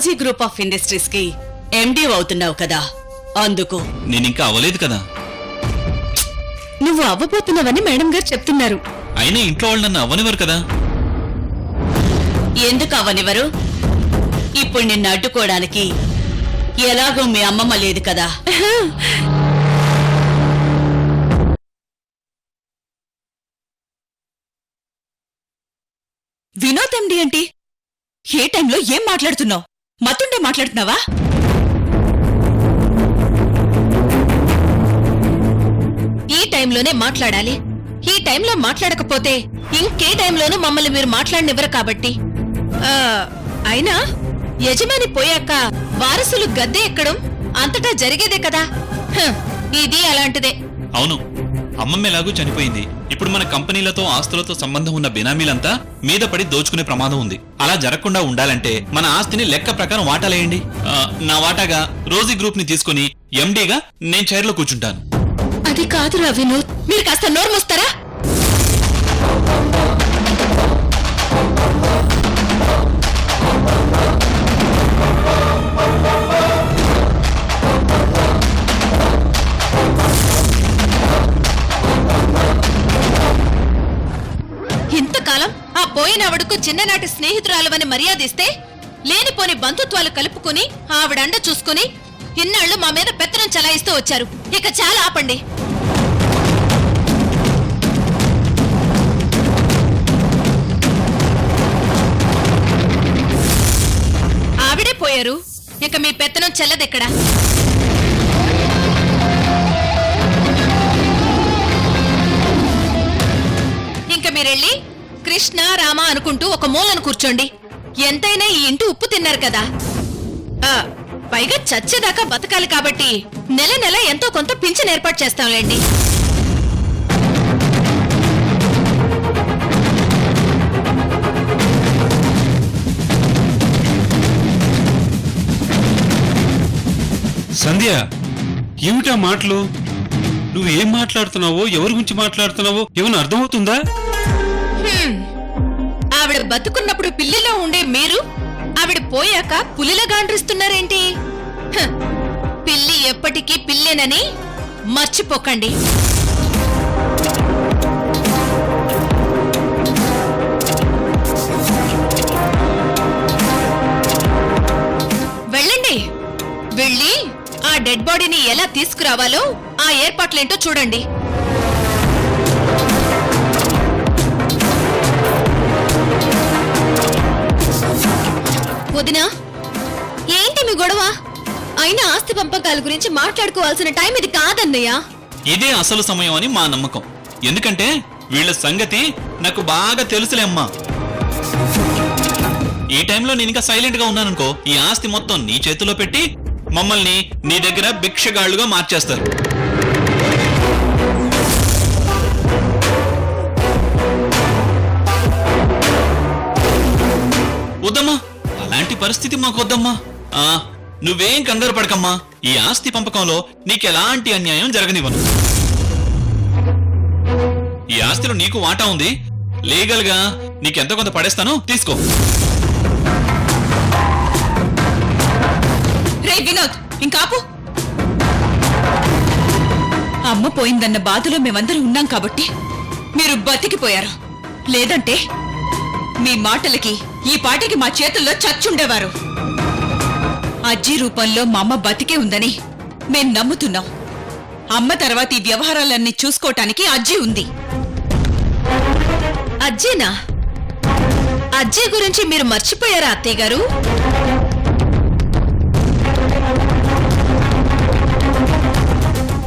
Rosie group of ఇండస్ట్రీస్కి MD అవుతున్నావు కదా. అందుకు. నేనింకా అవ్వలేదు కదా. నువ్వు అవ్వబోతున్నావని మేడం గారు చెప్తున్నారు. అయినా ఇంట్లో వాళ్ళు నన్ను అవ్వనివ్వరు కదా. ఎందుకు అవ్వనివ్వరు? ఇప్పుడు నిన్ను అడ్డుకోవడానికి ఎలాగో మీ అమ్మమ్మ లేదు కదా. వినోద్ ఎండి ఏంటి ఏ టైంలో ఏం మాట్లాడుతున్నావు? మతుండే మాట్లాడుతున్నావా? ఈ టైంలోనే మాట్లాడాలి. ఈ టైంలో మాట్లాడకపోతే ఇంకే టైంలోనూ మమ్మల్ని మీరు మాట్లాడనివ్వరు కాబట్టి. ఆ, అయినా యజమాని పోయాక వారసులు గద్దె ఎక్కడం అంతటా జరిగేదే కదా. ఇది అలాంటిదే. అవును. అమ్మమ్మ ఎలాగూ చనిపోయింది. ఇప్పుడు మన కంపెనీలతో ఆస్తులతో సంబంధం ఉన్న బినామీలంతా మీద పడి దోచుకునే ప్రమాదం ఉంది. అలా జరగకుండా ఉండాలంటే మన ఆస్తిని లెక్క ప్రకారం వాటాలేయండి. ఆ, నా వాటాగా రోజీ గ్రూప్ని తీసుకుని ఎండీగా నేను చైర్లో కూర్చుంటాను. అది కాదురా వినోద్ మీరు కాస్త నోరు మూస్తారా? పోయినవడుకు చిన్ననాటి స్నేహితురాలవని మర్యాదిస్తే లేనిపోని బంధుత్వాలు కలుపుకుని ఆవిడండ చూసుకుని ఇన్నాళ్ళు మా మీద పెత్తనం చలాయిస్తూ వచ్చారు. ఇక చాలా ఆపండి. ఆవిడే పోయారు. ఇక మీ పెత్తనం చెల్లదెక్కడా? ఇంక మీరెళ్ళి కృష్ణ రామ అనుకుంటూ ఒక మూలను కూర్చోండి. ఎంతైనా ఈ ఇంటి ఉప్పు తిన్నారు కదా. ఆ, పైగా చచ్చేదాకా బతకాలి కాబట్టి నెల నెల ఎంతో కొంత పింఛన్ ఏర్పాటు చేస్తాంలేండి. సంధ్య ఏమిటా మాటలు? నువ్వు ఏం మాట్లాడుతున్నావో ఎవరి గురించి మాట్లాడుతున్నావో ఏమైనా అర్థమవుతుందా? ఆవిడ బతుకున్నప్పుడు పిల్లిలో ఉండే మీరు ఆవిడ పోయాక పులిలా గాండ్రిస్తున్నారేంటి? పిల్లి ఎప్పటికీ పిల్లేనని మర్చిపోకండి. వెళ్ళండి. వెళ్ళి ఆ డెడ్ బాడీని ఎలా తీసుకురావాలో ఆ ఏర్పాట్లేంటో చూడండి. వదినా? ఏంటి మీ గొడవ? అయినా ఆస్తి పంపకాల గురించి మాట్లాడుకోవాల్సిన టైం ఇది కాదన్నయ్య. ఇదే అసలు సమయం అని మా నమ్మకం. ఎందుకంటే వీళ్ళ సంగతి నాకు బాగా తెలుసులే అమ్మా. ఈ టైంలో నేను ఇంకా సైలెంట్గా ఉన్నాననుకో ఈ ఆస్తి మొత్తం నీ చేతిలో పెట్టి మమ్మల్ని నీ దగ్గర భిక్షగాళ్ళుగా మార్చేస్తారు. పరిస్థితి మాకొద్దమ్మా ఆ, నువ్వేం కంగారు పడకమ్మా. ఈ ఆస్తి పంపకంలో నీకెలాంటి అన్యాయం జరగనివ్వను. ఈ ఆస్తిలో నీకు వాటా ఉంది. లీగల్గా నీకెంతో కొంత పడేస్తాను తీసుకో. రే వినోద్ ఇంకాపు అమ్మ పోయిందన్న బాధలో మేమందరం ఉన్నాం కాబట్టి మీరు బతికిపోయారు. లేదంటే మీ మాటలకి ఈ పాటికి మా చేతుల్లో చచ్చుండేవారు అజ్జి రూపంలో మా అమ్మ బతికే ఉందని మేం నమ్ముతున్నాం. అమ్మ తర్వాత ఈ వ్యవహారాలన్నీ చూసుకోవటానికి అజ్జి ఉంది. అజ్జేనా? అజ్జే గురించి మీరు మర్చిపోయారా అత్తయ్య గారు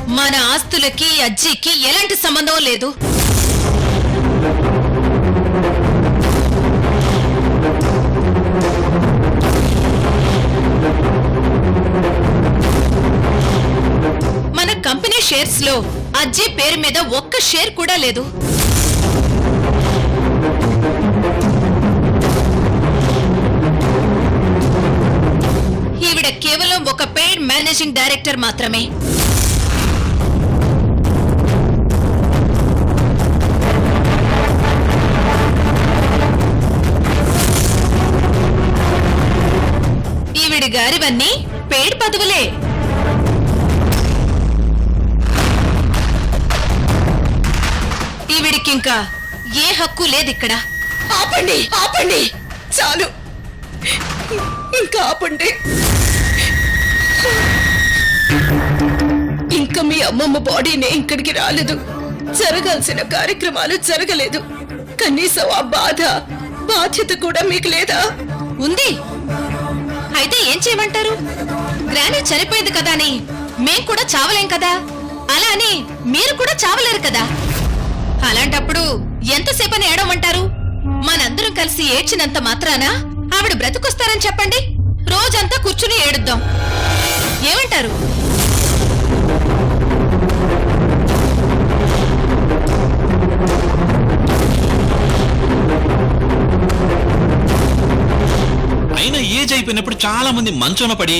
మన ఆస్తులకి అజ్జీకి ఎలాంటి సంబంధం లేదు. షేర్స్లో అజ్జీ పేరు మీద ఒక్క షేర్ కూడా లేదు. ఈవిడ కేవలం ఒక పెయిడ్ మేనేజింగ్ డైరెక్టర్ మాత్రమే. ఈవిడికింకా ఏ హక్కు లేదిక్కడ. ఆపండి ఆపండి. చాలు. ఇంకా ఆపండి. ఇంకా మీ అమ్మమ్మ బాడీనే ఇక్కడికి రాలేదు. జరగాల్సిన కార్యక్రమాలు జరగలేదు. కనీసం ఆ బాధ బాధ్యత కూడా మీకు లేదా? ఉంది. అయితే ఏం చేయమంటారు? గ్రానీ చనిపోయింది కదా అని మేం కూడా చావలేం కదా? అలా అని మీరు కూడా చావలేరు కదా? అలాంటప్పుడు ఎంతసేపని ఏడవమంటారు? మనందరం కలిసి ఏడ్చినంత మాత్రాన? ఆవిడ బ్రతుకొస్తారని చెప్పండి. రోజంతా కూర్చుని ఏడుద్దాం. ఏమంటారు? ఏజ్ అయిపోయినప్పుడు చాలా మంది మంచంలో పడి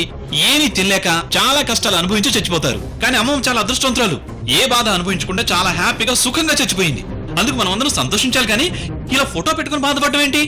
ఏమీ తినలేక చాలా కష్టాలు అనుభవించి చచ్చిపోతారు. కానీ అమ్మమ్మ చాలా అదృష్టవంతురాలు. ఏ బాధ అనుభవించకుండా చాలా హ్యాపీగా సుఖంగా చచ్చిపోయింది. అందుకు మనం అందరం సంతోషించాలి కానీ ఇలా ఫోటో పెట్టుకుని బాధపడడం ఏంటి?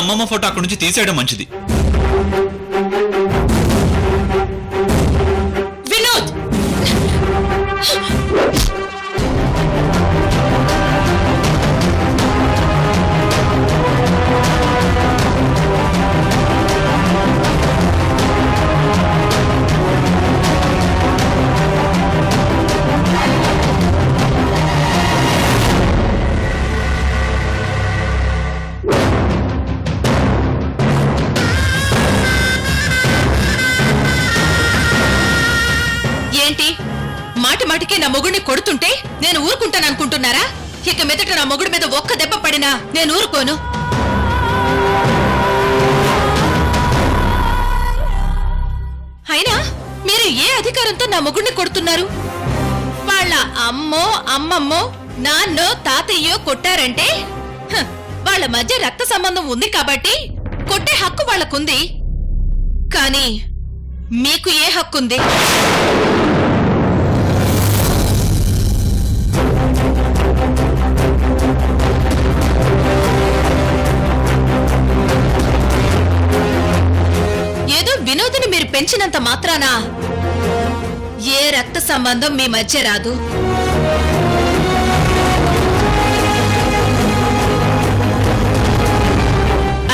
అమ్మమ్మ ఫోటో అక్కడి నుంచి తీసేయడం మంచిది. నేను అయినా మీరు ఏ అధికారంతో నా మొగుడిని కొడుతున్నారు? వాళ్ళ అమ్మో అమ్మమ్మో నాన్నో తాతయ్యో కొట్టారంటే? హ, వాళ్ళ మధ్య రక్త సంబంధం ఉంది కాబట్టి కొట్టే హక్కు వాళ్ళకుంది. కానీ మీకు ఏ హక్కుంది? పెంచినంత మాత్రాన ఏ రక్త సంబంధం మీ మధ్య రాదు.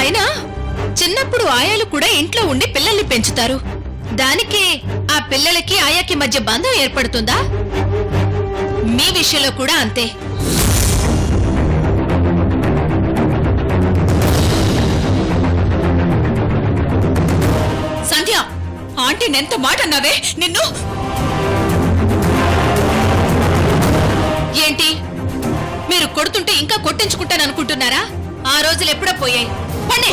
అయినా చిన్నప్పుడు ఆయాలు కూడా ఇంట్లో ఉండి పిల్లల్ని పెంచుతారు. దానికి ఆ పిల్లలకి ఆయాకి మధ్య బంధం ఏర్పడుతుందా? మీ విషయంలో కూడా అంతే. ఎంత మాట అన్నావే? నిన్ను? ఏంటి? మీరు కొడుతుంటే ఇంకా కొట్టించుకుంటాను అనుకుంటున్నారా ఆ రోజులు ఎప్పుడో పోయాయి. పండి!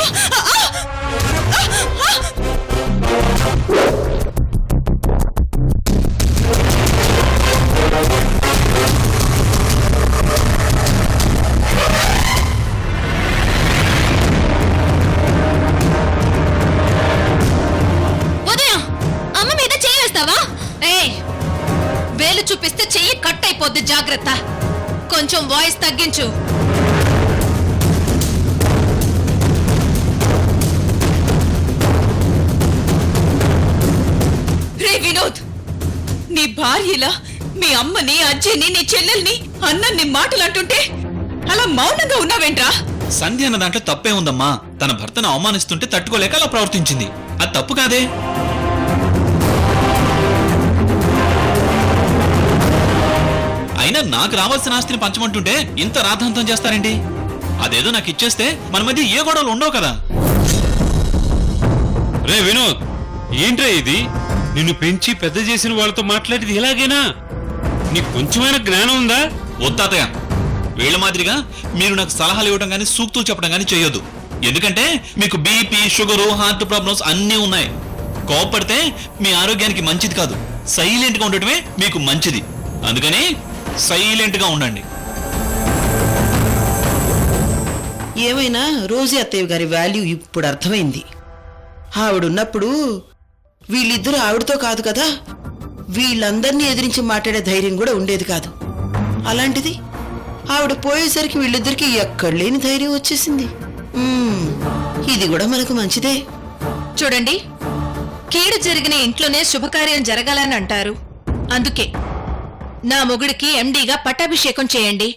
అజ్జిని నీ చెల్లెల్ని అన్నన్ని మాటలు అంటుంటే అలా మౌనంగా ఉన్నావేంట్రా? సంధ్య అన్న దాంట్లో తప్పే ఉందమ్మా. తన భర్తను అవమానిస్తుంటే తట్టుకోలేక అలా ప్రవర్తించింది. అది తప్పు కాదే? అయినా నాకు రావాల్సిన ఆస్తిని పంచమంటుంటే ఇంత రాధాంతం చేస్తారేంటి? అదేదో నాకు ఇచ్చేస్తే మన మధ్య ఏ గొడవలు ఉండవు కదా. రే వినోద్ ఏంట్రా ఇది? నిన్ను పెంచి పెద్ద చేసిన వాళ్ళతో మాట్లాడేది ఇలాగేనా? నీకు కొంచెమైనా జ్ఞానం ఉందా? వద్దాతయ్య వీళ్ళ మాదిరిగా మీరు నాకు సలహాలు ఇవ్వడం కానీ సూక్తులు చెప్పడం కానీ చేయొద్దు. ఎందుకంటే మీకు బీపీ షుగరు హార్ట్ ప్రాబ్లమ్స్ అన్నీ ఉన్నాయి. కోపడితే మీ ఆరోగ్యానికి మంచిది కాదు. సైలెంట్గా ఉండటమే మీకు మంచిది. అందుకని సైలెంట్గా ఉండండి. ఏమైనా రోజీ అత్తయ్య గారి వాల్యూ ఇప్పుడు అర్థమైంది. ఆవిడున్నప్పుడు వీళ్ళిద్దరూ ఆవిడతో కాదు కదా? వీళ్ళందరినీ ఎదిరించి మాట్లాడే ధైర్యం కూడా ఉండేది కాదు. అలాంటిది ఆవిడ పోయేసరికి వీళ్ళిద్దరికి ఎక్కడ లేని ధైర్యం వచ్చేసింది. మ్మ్, ఇది కూడా మనకు మంచిదే. చూడండి కీడు జరిగిన ఇంట్లోనే శుభకార్యం జరగాలని అంటారు. అందుకే నా మొగుడికి ఎండీగా పట్టాభిషేకం చేయండి.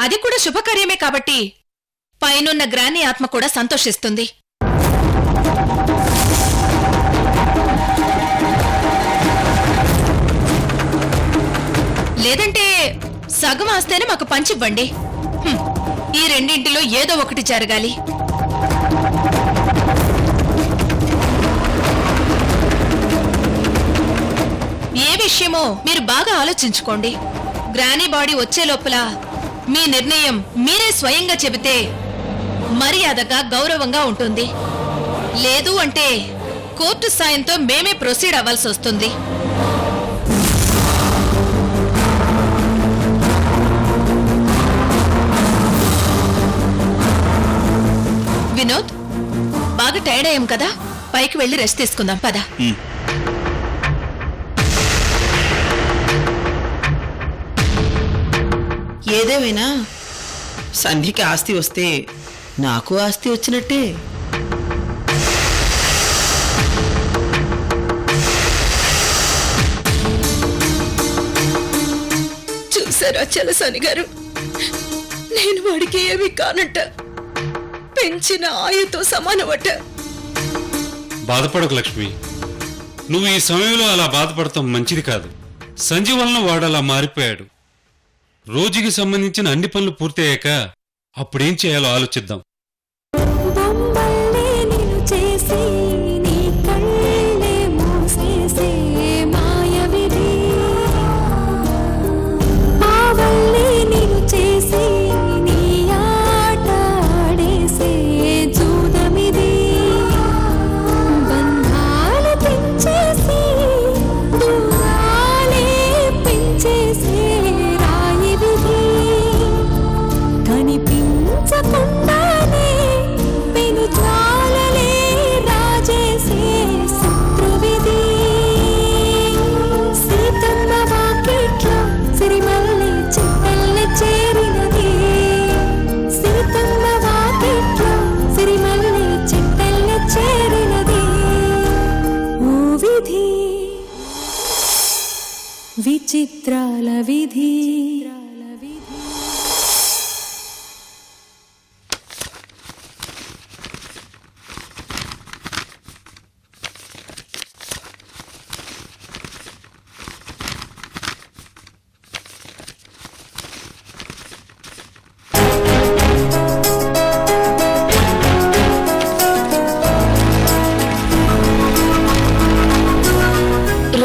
అది కూడా శుభకార్యమే కాబట్టి పైనున్న గ్రాని ఆత్మ కూడా సంతోషిస్తుంది. లేదంటే సగం ఆస్తేనే మాకు పంచివ్వండి. ఈ రెండింటిలో ఏదో ఒకటి జరగాలి. ఏ విషయమో మీరు బాగా ఆలోచించుకోండి. గ్రానీ బాడీ వచ్చే లోపల మీ నిర్ణయం మీరే స్వయంగా చెబితే మర్యాదగా గౌరవంగా ఉంటుంది. లేదు అంటే కోర్టు సాయంతో మేమే ప్రొసీడ్ అవ్వాల్సి వస్తుంది. వినోద్ బాగా టైర్డ్ అయ్యాం కదా? పైకి వెళ్ళి రెస్ట్ తీసుకుందాం పద. ఏదేమైనా సంధ్యకి ఆస్తి వస్తే నాకు ఆస్తి వచ్చినట్టే. చూసారా చలసాని గారు? నేను వాడికి ఏమీ కానట్ట పెంచిన ఆయుతో సమానమట. బాధపడకు లక్ష్మి. నువ్వు ఈ సమయంలో అలా బాధపడటం మంచిది కాదు. సంజయ్ వలన వాడు అలా మారిపోయాడు. రోజుకి సంబంధించిన అన్ని పనులు పూర్తయ్యాక అప్పుడేం చేయాలో ఆలోచిద్దాం.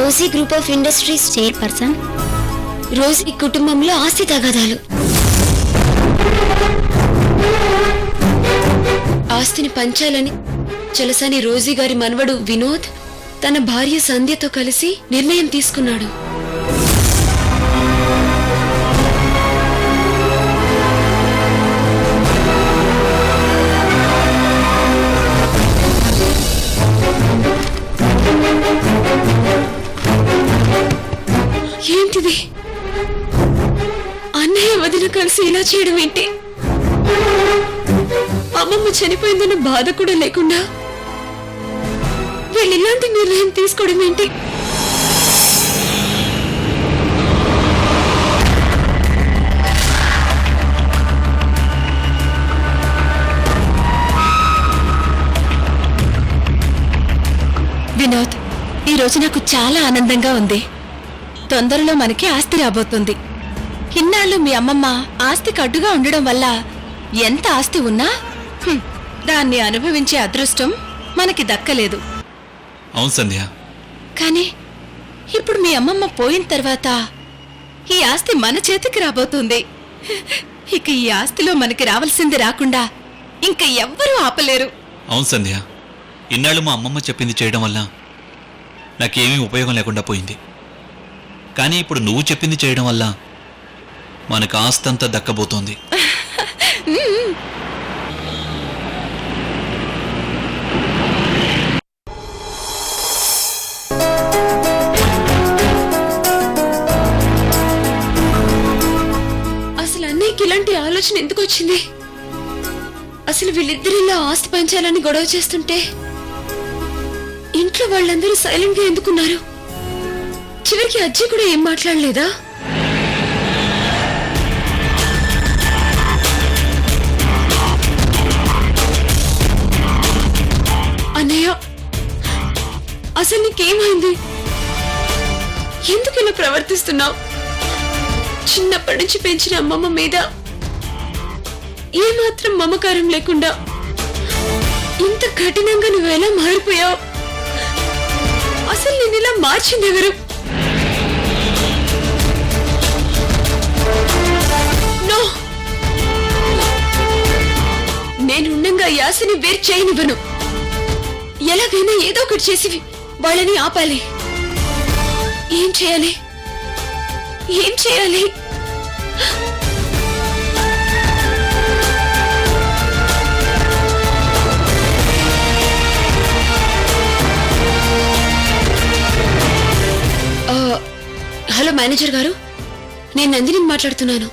Rosy group of industries chairperson. Rosy కుటుంబంలో ఆస్తి తగాదాలు. ఆస్తిని పంచాలని చలసాని రోజీ గారి మనవడు వినోద్ తన భార్య సంధ్యతో కలిసి నిర్ణయం తీసుకున్నాడు. కలిసి ఇలా చేయడం ఏంటి? అమ్మమ్మ చనిపోయిందన్న బాధ కూడా లేకుండా వీళ్ళు ఇలాంటి నిర్ణయం తీసుకోవడం ఏంటి? వినోద్ ఈ రోజు నాకు చాలా ఆనందంగా ఉంది. తొందరలో మనకి ఆస్తి రాబోతుంది. ఇన్నాళ్ళు మీ అమ్మమ్మ ఆస్తికి అడ్డుగా ఉండడం వల్ల ఎంత ఆస్తి ఉన్నా హ్మ్, దాన్ని అనుభవించే అదృష్టం మనకి దక్కలేదు. అవును సంధ్య. కానీ ఇప్పుడు మీ అమ్మమ్మ పోయిన తర్వాత ఈ ఆస్తి మన చేతికి రాబోతుంది. ఇక ఈ ఆస్తిలో మనకి రావాల్సింది రాకుండా ఇంకా ఎవ్వరూ ఆపలేరు. అవును సంధ్య. ఇన్నాళ్ళు మా అమ్మమ్మ చెప్పింది చేయడం వల్ల నాకేమీ ఉపయోగం లేకుండా పోయింది. కానీ ఇప్పుడు నువ్వు చెప్పింది చేయడం వల్ల మనకు ఆస్తంతా దక్కబోతోంది. అసలు అన్నయ్యకి ఇలాంటి ఆలోచన ఎందుకు వచ్చింది? అసలు వీళ్ళిద్దరిలో ఆస్తి పంచాలని గొడవ చేస్తుంటే ఇంట్లో వాళ్ళందరూ సైలెంట్గా ఎందుకున్నారు? చివరికి అజ్జి కూడా ఏం మాట్లాడలేదా? అసలు నీకేమైంది? ఎందుకు ఇలా ప్రవర్తిస్తున్నావు? చిన్నప్పటి నుంచి పెంచిన అమ్మమ్మ మీద ఏమాత్రం మమకారం లేకుండా ఇంత కఠినంగా నువ్వు ఎలా మారిపోయావు? అసలు నేను ఇలా మార్చింది ఎవరు? నో! యాసని వేరు చేయనివ్వను. ఎలాగైనా ఏదో ఒకటి చేసి వాళ్ళని ఆపాలి. ఏం చేయాలి? ఏం చేయాలి? హలో మేనేజర్ గారు నేను నందిని మాట్లాడుతున్నాను.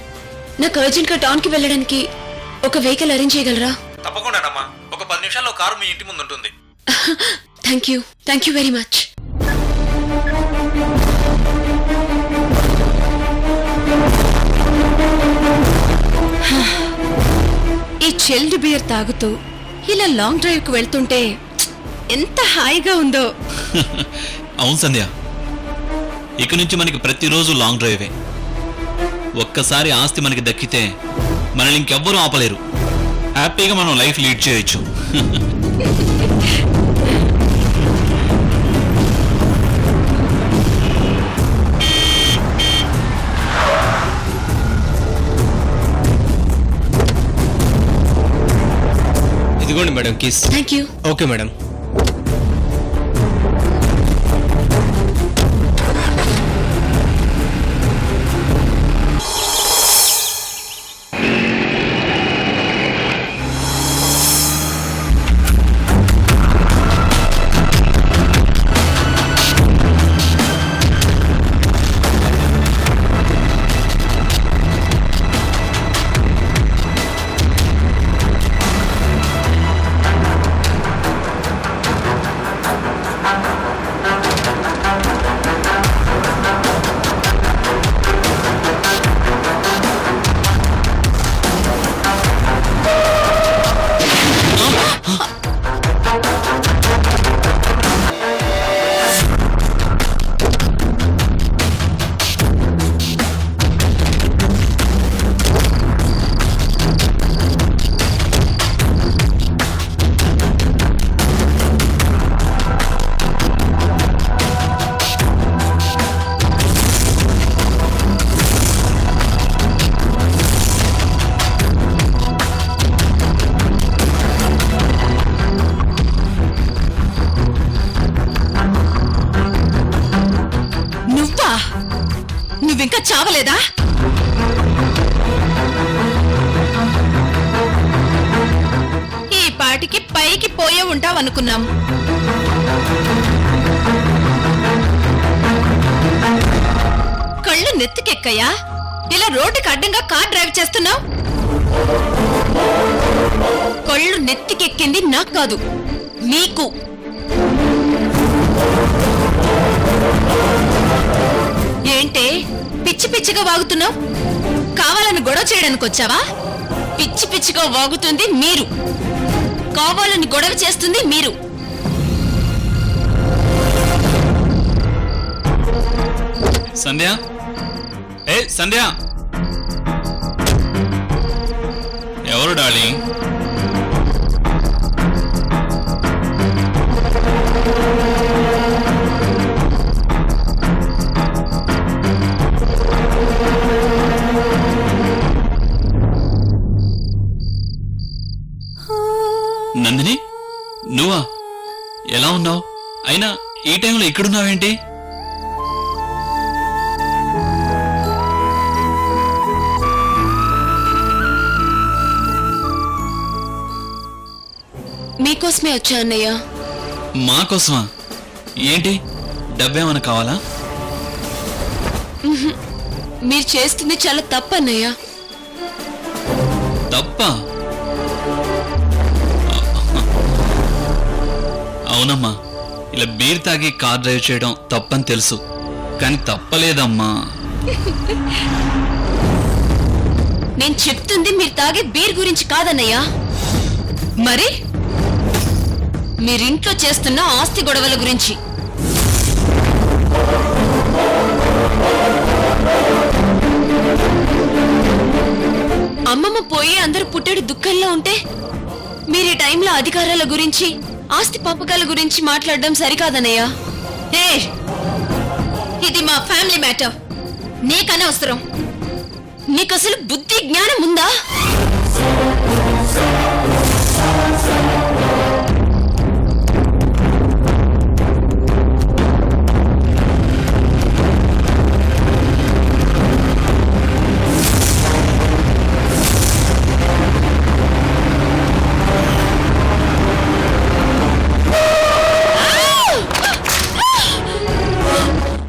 నాకు అర్జెంట్గా టౌన్కి వెళ్ళడానికి ఒక వెహికల్ అరేంజ్ చేయగలరా? తప్పకుండానమ్మా ఒక పది నిమిషాల్లో కారు మీ ఇంటి ముందు ఉంటుంది thank you thank you very much ఈ చిల్డ్ బియర్ తాగుతూ ఇలా లాంగ్ డ్రైవ్కు వెళ్తుంటే ఎంత హాయిగా ఉందో. అవును సంధ్య. ఇక నుంచి మనకి ప్రతిరోజు లాంగ్ డ్రైవే ఒక్కసారి ఆస్తి మనకి దక్కితే మనల్ని ఇంకెవ్వరూ ఆపలేరు. హ్యాపీగా మనం లైఫ్ లీడ్ చేయొచ్చు. ఇదిగోండి madam kiss thank you okay madam. ఉంటావనుకున్నాం కళ్ళు నెత్తికెక్కయ్యా? ఇలా రోడ్డుకి అడ్డంగా కార్ డ్రైవ్ చేస్తున్నావు? కళ్ళు నెత్తికెక్కింది నాకు కాదు నీకు. ఏంటే పిచ్చి పిచ్చిగా వాగుతున్నావు? కావాలని గొడవ చేయడానికి వచ్చావా పిచ్చి పిచ్చిగా వాగుతుంది మీరు. కావాలని గొడవ చేస్తుంది మీరు. సంధ్య? ఏ సంధ్య? ఎవరు డార్లింగ్? ఈ టైంలో ఇక్కడున్నావేంటి? మీకోసమే వచ్చా అన్నయ్యా? మా కోసమా ఏంటి? డబ్బేమన్నా కావాలా? మీరు చేస్తుంది చాలా తప్పు అన్నయ్య తప్ప? అవునమ్మా. ఇలా బీర్ తాగి కార్ డ్రైవ్ చేయడం తప్పని తెలుసు. కానీ తప్పలేదమ్మా. నేను చెప్తుంది మీరు తాగే బీర్ గురించి కాదన్నయ్యా. మరి? మీరింట్లో చేస్తున్న ఆస్తి గొడవల గురించి. అమ్మమ్మ పోయి అందరూ పుట్టెడు దుఃఖంలో ఉంటే మీరు ఈ టైంలో అధికారాల గురించి ఆస్తి పంపకాల గురించి మాట్లాడడం సరికాదన్నయ్య. ఏ ఇది మా ఫ్యామిలీ మ్యాటర్. నీకనవసరం. నీకు అసలు బుద్ధి జ్ఞానం ఉందా?